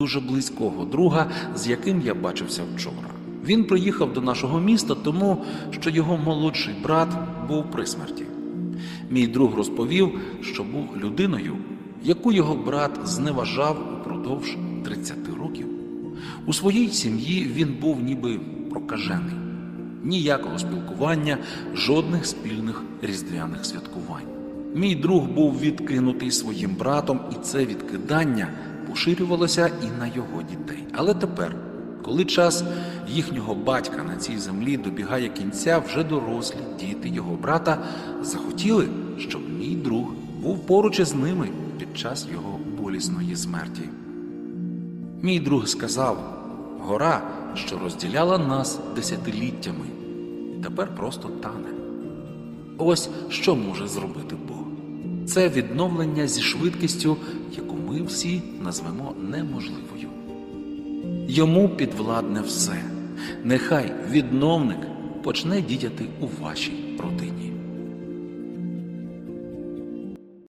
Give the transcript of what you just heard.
дуже близького друга, з яким я бачився вчора. Він приїхав до нашого міста, тому що його молодший брат був при смерті. Мій друг розповів, що був людиною, яку його брат зневажав упродовж 30 років. У своїй сім'ї він був ніби прокажений. Ніякого спілкування, жодних спільних різдвяних святкувань. Мій друг був відкинутий своїм братом, і це відкидання поширювалося і на його дітей. Але тепер, коли час їхнього батька на цій землі добігає кінця, вже дорослі діти його брата захотіли, щоб мій друг був поруч із ними під час його болісної смерті. Мій друг сказав: гора, що розділяла нас десятиліттями, тепер просто тане. Ось що може зробити Бог. Це відновлення зі швидкістю, ми всі назвемо неможливою. Йому підвладне все. Нехай відновник почне діяти у вашій родині.